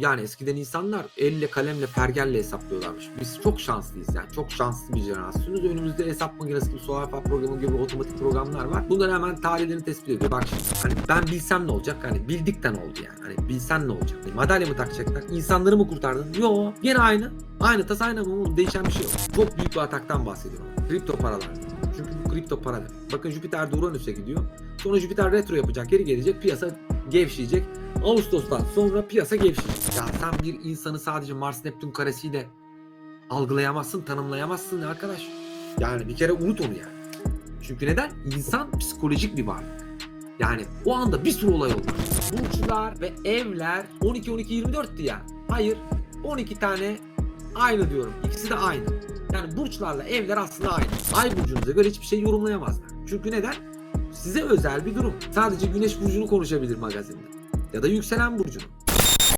Yani eskiden insanlar elle kalemle pergelle hesaplıyorlarmış. Biz çok şanslıyız yani. Çok şanslı bir jenerasyonuz. Önümüzde hesap makinesi gibi, soğan programı gibi otomatik programlar var. Bunlar hemen tarihlerini tespit ediyor. Bak şimdi hani ben bilsem ne olacak? Hani bildikten oldu yani. Hani bilsen ne olacak? Hani madalya mı takacaklar? İnsanları mı kurtardın? Yo. Gene aynı. Aynı tas aynı oğlum değişen bir şey yok. Çok büyük bir ataktan bahsediyorum. Kripto paralar. Çünkü bu kripto para. Bakın Jüpiter de Uranüs'e gidiyor. Sonra Jüpiter retro yapacak. Geri gelecek. Piyasa gevşeyecek. Ağustos'tan sonra piyasa gevşeyecek. Ya sen bir insanı sadece Mars Neptün karesiyle algılayamazsın, tanımlayamazsın arkadaş. Yani bir kere unut onu yani. Çünkü neden? İnsan psikolojik bir varlık. Yani o anda bir sürü olay oldu. Burçlar ve evler 12 12 24'tü ya. Hayır. 12 tane aynı diyorum. İkisi de aynı. Yani burçlarla evler aslında aynı. Ay burcunuza göre hiçbir şey yorumlayamazlar. Çünkü neden? Size özel bir durum. Sadece güneş burcunu konuşabilir magazinde. Ya da yükselen burcunu.